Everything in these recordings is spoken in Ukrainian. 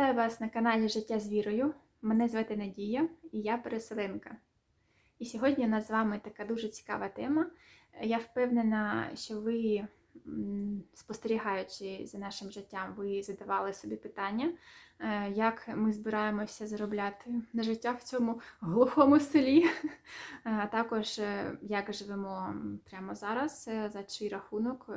Вітаю вас на каналі Життя з вірою. Мене звати Надія і я переселенка. І сьогодні у нас з вами така дуже цікава тема. Я впевнена, що ви, спостерігаючи за нашим життям, ви задавали собі питання, е, як ми збираємося заробляти на життя в цьому глухому селі, а також е, як живемо прямо зараз, е, за чий рахунок,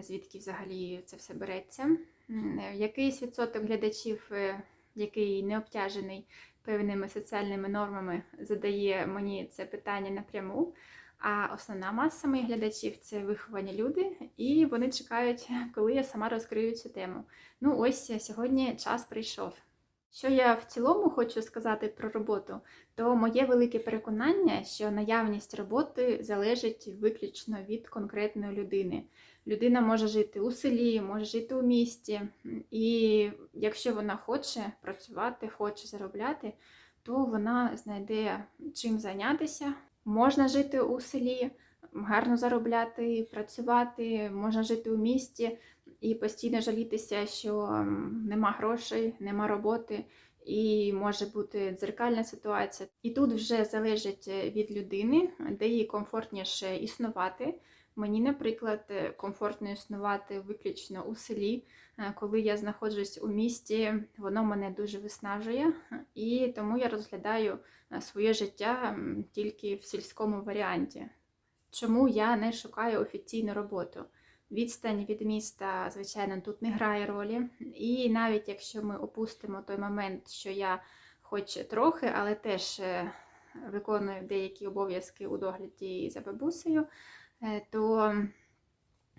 звідки взагалі це все береться. Е, Якийсь відсоток глядачів, е, який не обтяжений певними соціальними нормами, задає мені це питання напряму. А основна маса моїх глядачів це виховані люди, і вони чекають, коли я сама розкрию цю тему. Ну, ось е, сьогодні час прийшов. Що я в цілому хочу сказати про роботу, то моє велике переконання, що наявність роботи залежить виключно від конкретної людини. Людина може жити у селі, може жити у місті, і якщо вона хоче працювати, хоче заробляти, то вона знайде чим зайнятися. Можна жити у селі, гарно заробляти, працювати, можна жити у місті і постійно жалітися, що нема грошей, нема роботи, і може бути дзеркальна ситуація. І тут вже залежить від людини, де їй комфортніше існувати. Мені, наприклад, е, комфортно існувати виключно у селі. Е, Коли я знаходжусь у місті, воно мене дуже виснажує, і тому я розглядаю е, своє життя тільки в сільському варіанті. Чому я не шукаю офіційну роботу? Відстань від міста, звичайно, тут не грає ролі. І навіть якщо ми опустимо той момент, що я хоч трохи, але теж виконую деякі обов'язки у догляді за бабусею, то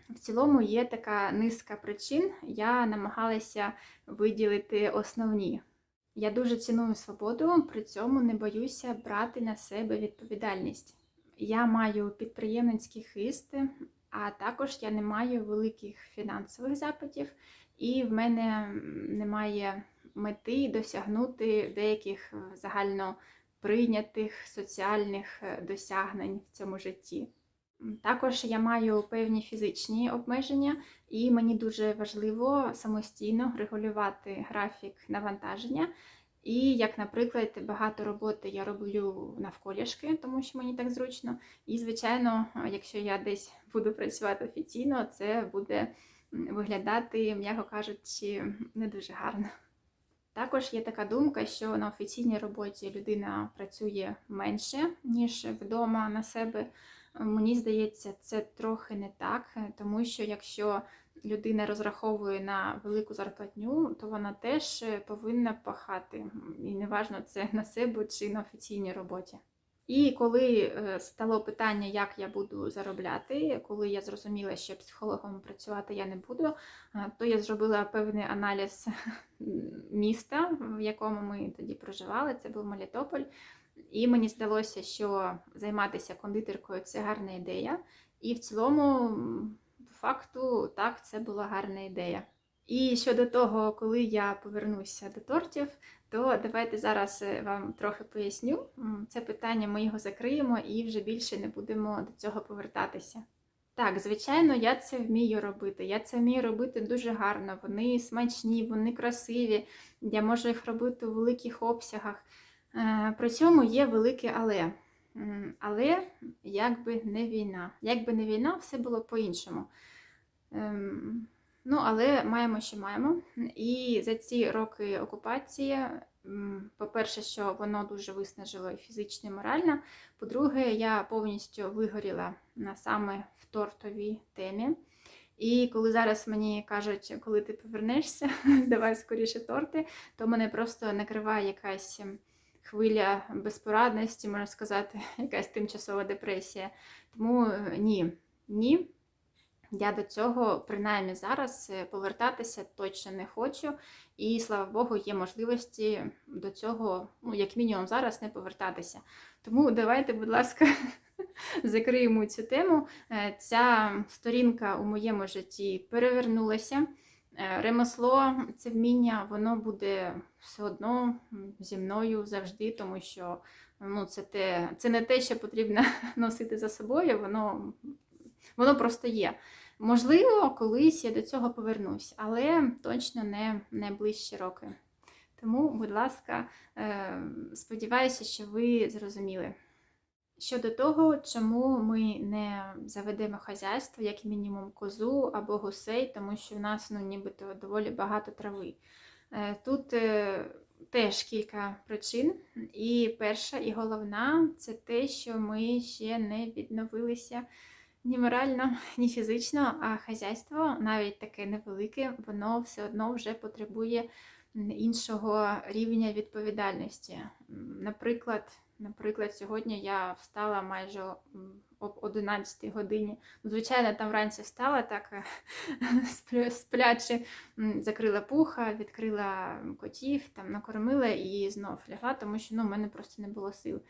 в цілому є така низка причин. Я намагалася виділити основні. Я дуже ціную свободу, при цьому не боюся брати на себе відповідальність. Я маю підприємницький хист, а також я не маю великих фінансових запитів, і в мене немає мети досягнути деяких е, загально прийнятих соціальних е, досягнень в цьому житті. Також я маю певні фізичні обмеження, і мені дуже важливо самостійно регулювати графік навантаження. І як, наприклад, багато роботи я роблю навколішки, тому що мені так зручно. І, звичайно, якщо я десь буду працювати офіційно, це буде виглядати, м'яко кажучи, не дуже гарно. Також є така думка, що на офіційній роботі людина працює менше, ніж вдома на себе. Мені здається, це трохи не так, тому що якщо людина розраховує на велику зарплатню, то вона теж е, повинна пахати. І неважно, це на себе чи на офіційній роботі. І коли е, стало питання, як я буду заробляти, коли я зрозуміла, що психологом працювати я не буду, е, то я зробила певний аналіз міста, в якому ми тоді проживали. Це був Мелітополь. І мені здалося, що займатися кондитеркою це гарна ідея. І в цілому, по факту, так, це була гарна ідея. І щодо того, коли я повернуся до тортів, то давайте зараз е, вам трохи поясню. Це питання ми його закриємо і вже більше не будемо до цього повертатися. Так, звичайно, я це вмію робити. Я це вмію робити дуже гарно. Вони смачні, вони красиві. Я можу їх робити у великих обсягах. Е, При цьому є велике але. Але якби не війна. Якби не війна, все було по-іншому. Ем, Ну, але маємо, що маємо. І за ці роки окупації, по-перше, що воно дуже виснажило і фізично, і морально. По-друге, я повністю вигоріла на саме в тортовій темі. І коли зараз мені кажуть, коли ти повернешся, давай скоріше торти, то мене просто накриває якась хвиля безпорадності, можна сказати, якась тимчасова депресія. Тому е, ні, ні. Я до цього, принаймні зараз, е, повертатися точно не хочу. І слава Богу, є можливості до цього, ну, як мінімум, зараз не повертатися. Тому давайте, будь ласка, закриємо цю тему. Е, Ця сторінка у моєму житті перевернулася. Е, Ремесло, це вміння, воно буде все одно зі мною завжди, тому що ну, це, те, це не те, що потрібно носити за собою, воно, воно просто є. Можливо, колись я до цього повернусь, але точно не найближчі роки. Тому, будь ласка, е, сподіваюся, що ви зрозуміли. Щодо того, чому ми не заведемо хазяйство, як мінімум козу або гусей, тому що в нас ну, нібито доволі багато трави. Е, Тут е, теж кілька причин. І перша і головна це те, що ми ще не відновилися ні морально, ні фізично, а хазяйство, навіть таке невелике, воно все одно вже потребує іншого рівня відповідальності. Наприклад, наприклад, сьогодні я встала майже об 11 годині. Звичайно, там вранці встала так е, сплячи, закрила пуха, відкрила котів, там накормила і знов лягла, тому що ну, в мене просто не було сил.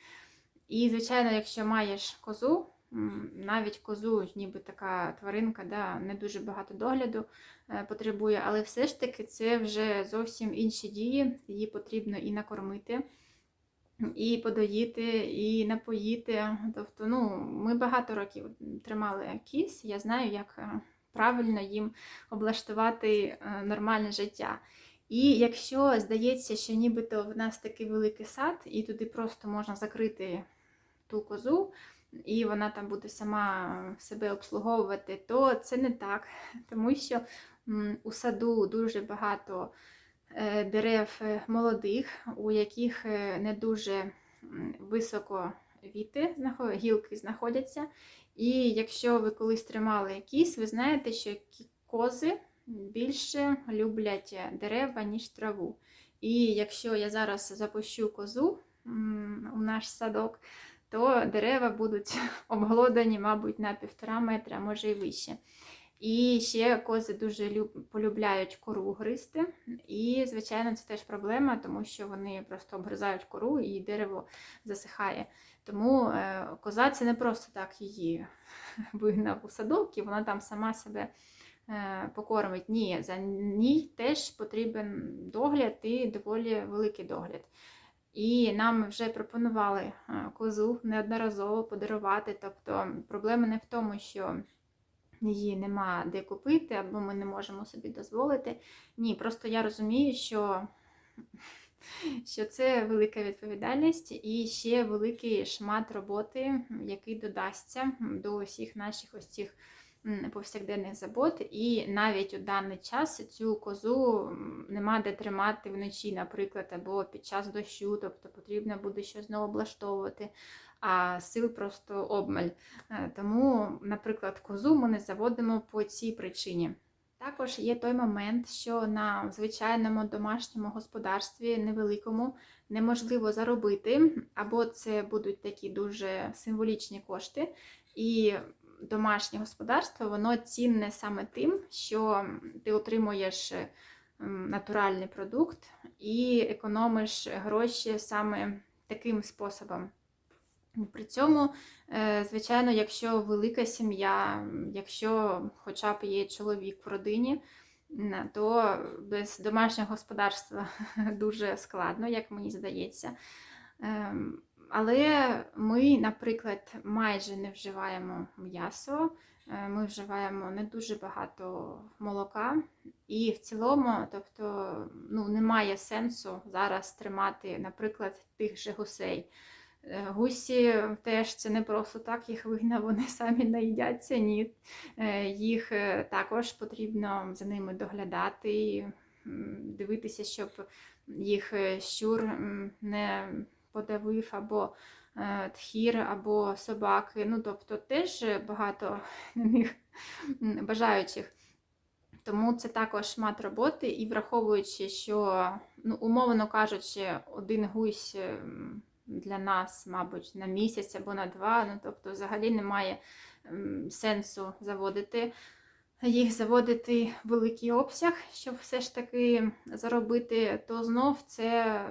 І, звичайно, якщо маєш козу, навіть козу, ніби така тваринка, да, не дуже багато догляду е, потребує, але все ж таки це вже зовсім інші дії. Її потрібно і накормити, і подоїти, і напоїти. Тобто, ну, ми багато років тримали кіз, я знаю, як е, правильно їм облаштувати е, нормальне життя. І якщо здається, що нібито в нас такий великий сад, і туди просто можна закрити ту козу, і вона там буде сама себе обслуговувати, то це не так, тому що у саду дуже багато е, дерев е, молодих, у яких е, не дуже високо віти, гілки знаходяться. І якщо ви колись тримали кіс, ви знаєте, що кози більше люблять дерева, ніж траву. І якщо я зараз запущу козу у наш садок, то дерева будуть обглодані, мабуть, на півтора метра, може і вище. І ще кози дуже люб- полюбляють кору гризти. І, звичайно, це теж проблема, тому що вони просто обгризають кору і дерево засихає. Тому е, коза це не просто так її вигнав у садок, і вона там сама себе е, покормить. Ні, за ній теж потрібен догляд і доволі великий догляд. І нам вже пропонували е, козу неодноразово подарувати. Тобто проблема не в тому, що її нема де купити, або ми не можемо собі дозволити. Ні, просто я розумію, що, що це велика відповідальність і ще великий шмат роботи, який додасться до усіх наших ось цих повсякденних забот. І навіть у даний час цю козу нема де тримати вночі, наприклад, або під час дощу, тобто потрібно буде щось знову облаштовувати, а сил просто обмаль. Е, Тому, наприклад, козу ми не заводимо по цій причині. Також є той момент, що на звичайному домашньому господарстві невеликому неможливо заробити, або це будуть такі дуже символічні кошти. І домашнє господарство воно цінне саме тим, що ти отримуєш натуральний продукт і економиш гроші саме таким способом. При цьому, е, звичайно, якщо велика сім'я, якщо хоча б є чоловік в родині, то без домашнього господарства дуже складно, як мені здається. Ем, Але ми, наприклад, майже не вживаємо м'ясо, е, ми вживаємо не дуже багато молока, і в цілому, тобто, ну, немає сенсу зараз тримати, наприклад, тих же гусей. Е, Гусі теж це не просто так, їх вигнав, вони самі наїдяться. Ні. Е, Їх е, також потрібно за ними доглядати, дивитися, щоб їх щур не подавив або тхір, або собаки. Ну, тобто теж багато на них бажаючих. Тому це також шмат роботи, і враховуючи, що, ну, умовно кажучи, один гусь ем, для нас, мабуть, на місяць або на два, ну тобто взагалі немає ем, сенсу заводити їх заводити в великий обсяг, щоб все ж таки заробити, то знов це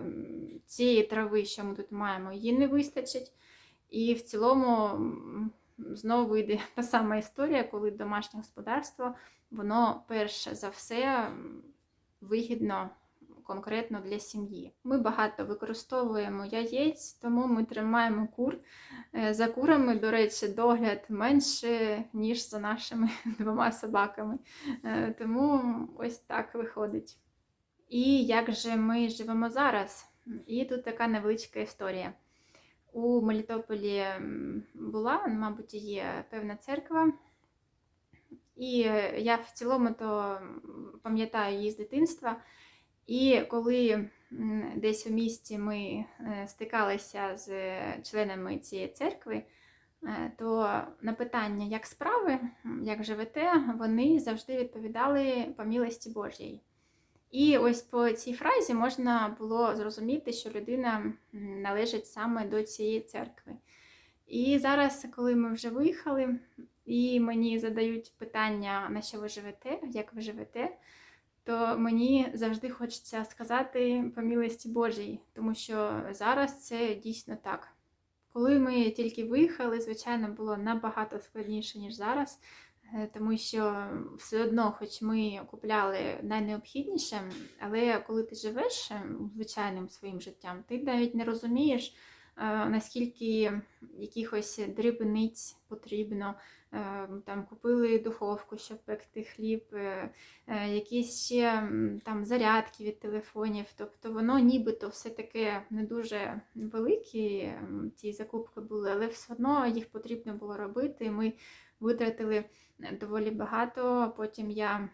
цієї трави, що ми тут маємо, її не вистачить. І в цілому знову вийде та сама історія, коли домашнє господарство, воно перш за все вигідно конкретно для сім'ї. Ми багато використовуємо яєць, тому ми тримаємо кур. Е, За курами, до речі, догляд менше, ніж за нашими двома собаками. Е, Тому ось так виходить. І як же ми живемо зараз? І тут така невеличка історія. У Мелітополі була, мабуть, є певна церква. І я в цілому то пам'ятаю її з дитинства. І коли десь у місті ми е, стикалися з членами цієї церкви, е, то на питання, як справи, як живете, вони завжди відповідали по милості Божій. І ось по цій фразі можна було зрозуміти, що людина належить саме до цієї церкви. І зараз, коли ми вже виїхали, і мені задають питання, на що ви живете, як ви живете, то мені завжди хочеться сказати по милості Божій, тому що зараз це дійсно так. Коли ми тільки виїхали, звичайно, було набагато складніше, ніж зараз, е, тому що все одно, хоч ми купляли найнеобхідніше, але коли ти живеш е, звичайним своїм життям, ти навіть не розумієш, наскільки якихось дрібниць потрібно. Е, Там купили духовку, щоб пекти хліб, е, е, якісь ще там зарядки від телефонів. Тобто воно нібито все таке не дуже великі ці закупки були, але все одно їх потрібно було робити. Ми витратили е, доволі багато. Потім я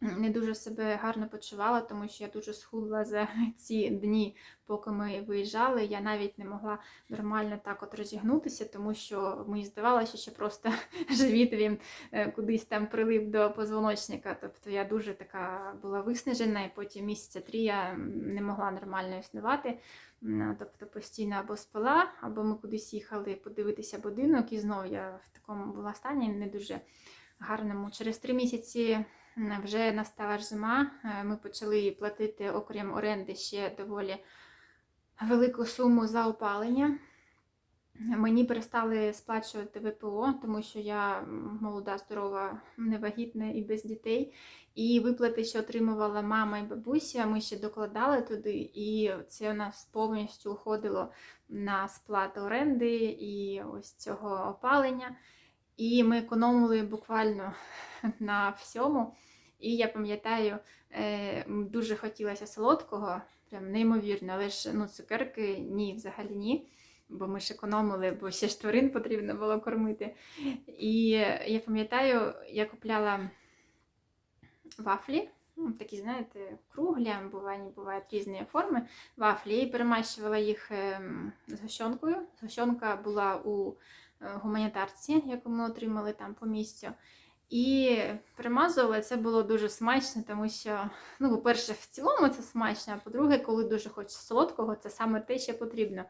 не дуже себе гарно почувала, тому що я дуже схудла за ці дні, поки ми виїжджали. Я навіть не могла нормально так от розігнутися, тому що мені здавалося, що просто живіт він е, кудись там прилип до позвоночника. Тобто я дуже така була виснажена, і потім місяця три я не могла нормально існувати. Тобто постійно або спала, або ми кудись їхали подивитися будинок, і знову я в такому була стані не дуже гарному. Через три місяці вже настала ж зима. е, Ми почали платити, окрім оренди, ще доволі велику суму за опалення. Мені перестали сплачувати ВПО, тому що я молода, здорова, невагітна і без дітей. І виплати, що отримувала мама і бабуся, ми ще докладали туди, і це у нас повністю уходило на сплату оренди і ось цього опалення. І ми економили буквально на всьому. І я пам'ятаю, е, дуже хотілося солодкого, прям неймовірно, але ж ну, цукерки ні, взагалі ні. Бо ми ж економили, бо ще ж тварин потрібно було кормити. І я пам'ятаю, я купляла вафлі, ну, такі, знаєте, круглі, бувають, бувають різні форми вафлі, і перемащувала їх ем, з гущонкою. Гущонка була у е, гуманітарці, яку ми отримали там по місцю. І примазувала це було дуже смачно, тому що, ну, по-перше, в цілому це смачно, а по-друге, коли дуже хочеться солодкого, це саме те, що потрібно.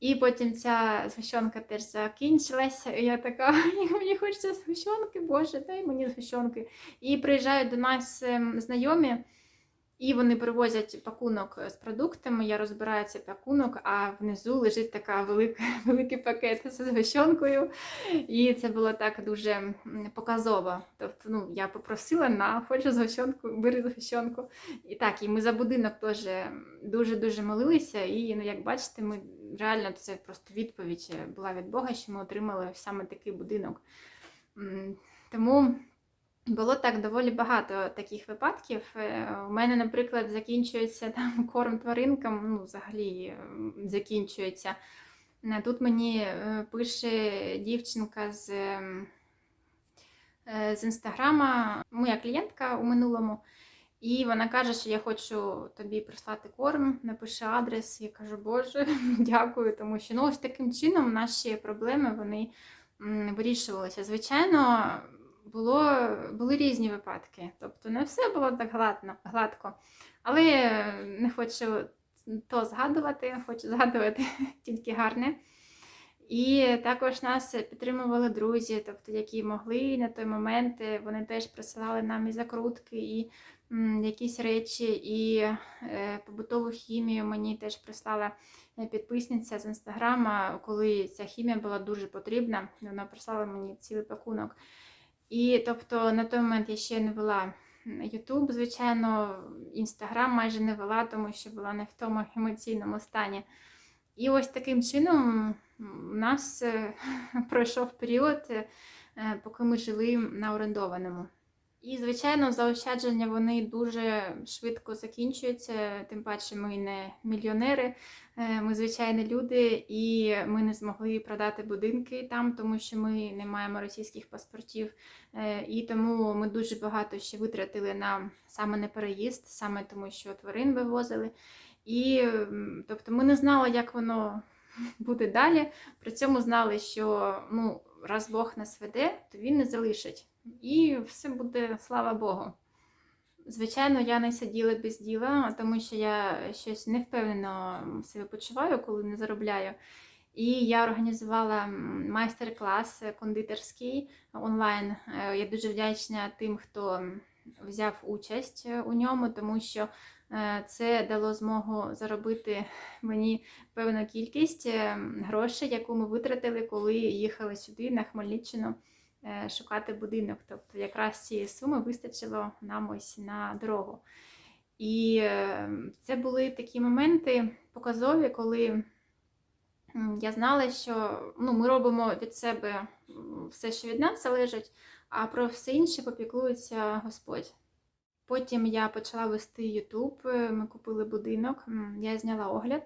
І потім ця згущенка теж закінчилася. І я така, мені хочеться згущенки, боже, дай мені згущенки. І приїжджають до нас ем, знайомі, і вони привозять пакунок з продуктами. Я розбираю цей пакунок, а внизу лежить така велика, великий пакет з згущенкою. І це було так дуже показово. Тобто, ну, я попросила на хочу згущенку, бери згущенку. І так, і ми за будинок теж дуже-дуже молилися. І ну, як бачите, ми реально це просто відповідь була від Бога, що ми отримали саме такий будинок. Тому було так доволі багато таких випадків. Е, У мене, наприклад, закінчується там корм тваринкам, ну, взагалі закінчується. Е, Тут мені е, пише дівчинка з, ем, з інстаграма, моя клієнтка у минулому. І вона каже, що я хочу тобі прислати корм, напиши адрес. Я кажу, Боже, дякую, тому що ну, ось таким чином наші проблеми вони вирішувалися. Звичайно, було, були різні випадки. Тобто не все було так гладно, гладко. Але не хочу то згадувати, хочу згадувати тільки гарне. І також нас підтримували друзі, тобто, які могли на той момент, вони теж присилали нам і закрутки, і м, якісь речі, і е, побутову хімію мені теж прислала е, підписниця з інстаграма, коли ця хімія була дуже потрібна. Вона прислала мені цілий пакунок. І тобто на той момент я ще не вела Ютуб, звичайно, Інстаграм майже не вела, тому що була не в тому емоційному стані. І ось таким чином у нас е, пройшов період, е, поки ми жили на орендованому. І, звичайно, заощадження вони дуже швидко закінчуються, тим паче ми не мільйонери, е, ми звичайні люди, і ми не змогли продати будинки там, тому що ми не маємо російських паспортів. Е, І тому ми дуже багато ще витратили на саме на переїзд, саме тому, що тварин вивозили. І тобто ми не знали, як воно буде далі. При цьому знали, що ну, раз Бог нас веде, то він не залишить. І все буде, слава Богу. Звичайно, я не сиділа без діла, тому що я щось не впевнено себе почуваю, коли не заробляю. І я організувала майстер-клас кондитерський онлайн. Е, Я дуже вдячна тим, хто взяв участь е, у ньому, тому що е, це дало змогу заробити мені певну кількість грошей, яку ми витратили, коли їхали сюди на Хмельниччину шукати будинок. Тобто якраз цієї суми вистачило нам ось на дорогу. І е, це були такі моменти показові, коли я знала, що ну, ми робимо від себе все, що від нас залежить, а про все інше попіклується Господь. Потім я почала вести YouTube, ми купили будинок, я зняла огляд.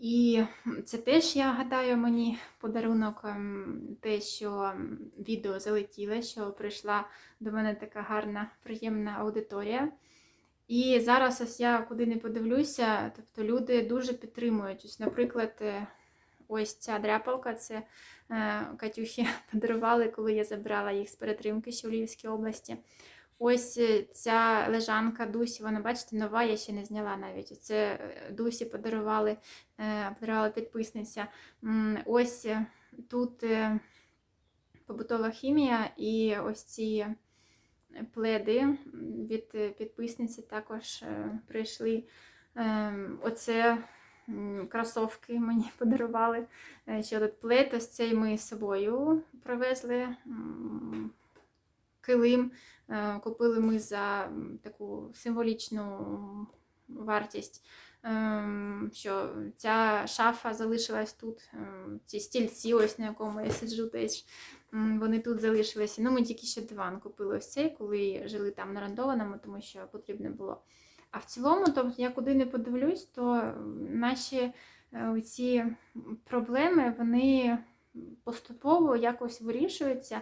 І це теж, я гадаю, мені подарунок ем, те, що відео залетіло, що прийшла до мене така гарна, приємна аудиторія. І зараз ось я куди не подивлюся, тобто люди дуже підтримують. Ось, наприклад, е, ось ця дряпалка, це е, Катюхі подарували, коли я забрала їх з перетримки ще в Львівській області. Ось е, ця лежанка Дусі, вона, бачите, нова, я ще не зняла навіть. Це е, Дусі подарували, е, подарувала підписниця. Ось тут побутова хімія і ось ці пледи від підписниці також прийшли. Ем, Оце кросовки мені подарували. Ще тут плед, ось цей ми з собою привезли. Килим е, купили ми за таку символічну вартість. ем, Що ця шафа залишилась тут, ем, ці стільці, ось на якому я сиджу теж. Вони тут залишилися. Ну, ми тільки ще диван купили ось цей, коли жили там на рандованому, тому що потрібно було. А в цілому, тобто, я куди не подивлюсь, то наші е, ці проблеми вони поступово якось вирішуються.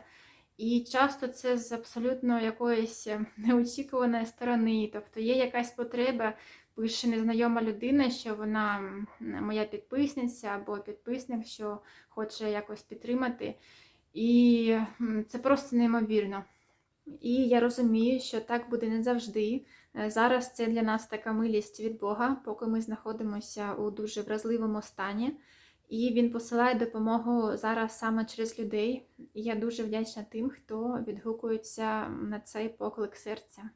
І часто це з абсолютно якоїсь е, неочікуваної сторони. Тобто є якась потреба, пише незнайома людина, що вона моя підписниця або підписник, що хоче якось підтримати. І це просто неймовірно. І я розумію, що так буде не завжди. Е, Зараз це для нас така милість від Бога, поки ми знаходимося у дуже вразливому стані. І він посилає допомогу зараз саме через людей. І я дуже вдячна тим, хто відгукується на цей поклик серця.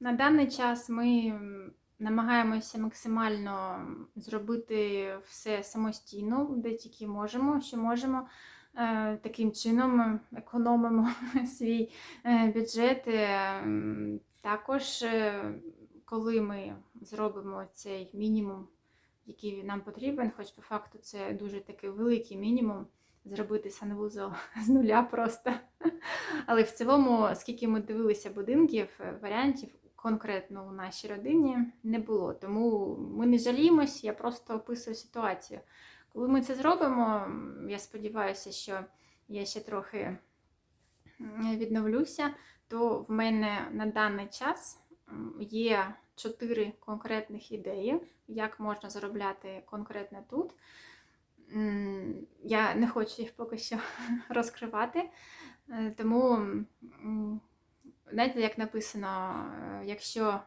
На даний час ми намагаємося максимально зробити все самостійно, де тільки можемо, що можемо. Е, Таким чином економимо свій е, бюджет. Е, Також, коли ми зробимо цей мінімум який нам потрібен, хоч по факту це дуже такий великий мінімум зробити санвузол з нуля просто. Але в цілому, скільки ми дивилися будинків, е, варіантів конкретно у нашій родині не було. Тому ми не жаліємось, я просто описую ситуацію. Коли ми це зробимо, я сподіваюся, що я ще трохи відновлюся, то в мене на даний час є чотири конкретних ідеї, як можна заробляти конкретно тут. Я не хочу їх поки що розкривати, е, тому, знаєте, як написано, е, якщо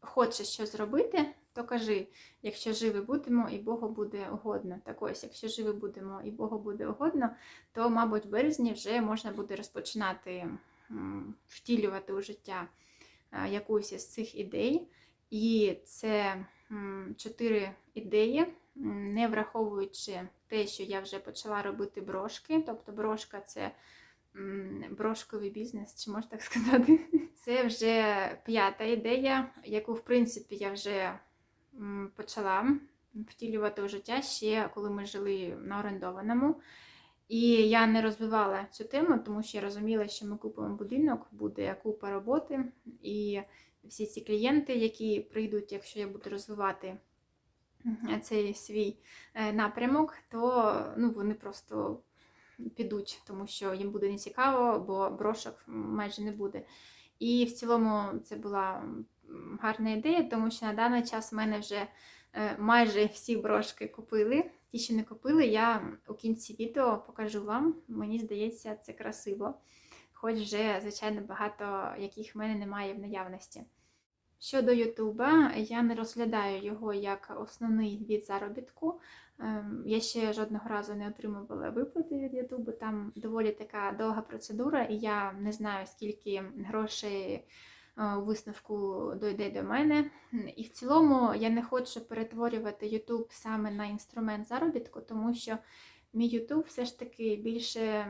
хочеш щось зробити, то кажи, якщо живі будемо і Богу буде угодно. Так ось, якщо живі будемо і Богу буде угодно, то, мабуть, в березні вже можна буде розпочинати втілювати у життя е, якусь із цих ідей. І це чотири ідеї, не враховуючи те, що я вже почала робити брошки. Тобто брошка це брошковий бізнес, чи можна так сказати. Це вже п'ята ідея, яку, в принципі, я вже почала втілювати у життя ще коли ми жили на орендованому. І я не розвивала цю тему, тому що я розуміла, що ми купимо будинок, буде купа роботи, і всі ці клієнти, які прийдуть, якщо я буду розвивати цей свій е, напрямок, то ну, вони просто підуть, тому що їм буде нецікаво, бо брошок майже не буде. І в цілому це була гарна ідея, тому що на даний час в мене вже е, майже всі брошки купили. Ті, що не купили, я у кінці відео покажу вам. Мені здається, це красиво. Хоч вже, звичайно, багато яких в мене немає в наявності. Щодо Ютуба, я не розглядаю його як основний від заробітку. Ем, Я ще жодного разу не отримувала виплати від Ютубу. Там доволі така довга процедура, і я не знаю, скільки грошей е, у висновку дойде до мене. І в цілому я не хочу перетворювати YouTube саме на інструмент заробітку, тому що мій YouTube все ж таки більше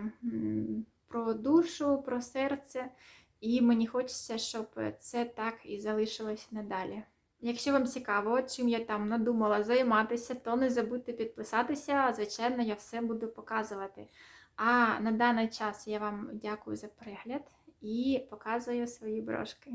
про душу, про серце. І мені хочеться, щоб це так і залишилось надалі. Якщо вам цікаво, чим я там надумала займатися, то не забудьте підписатися. Звичайно, я все буду показувати. А на даний час я вам дякую за перегляд і показую свої брошки.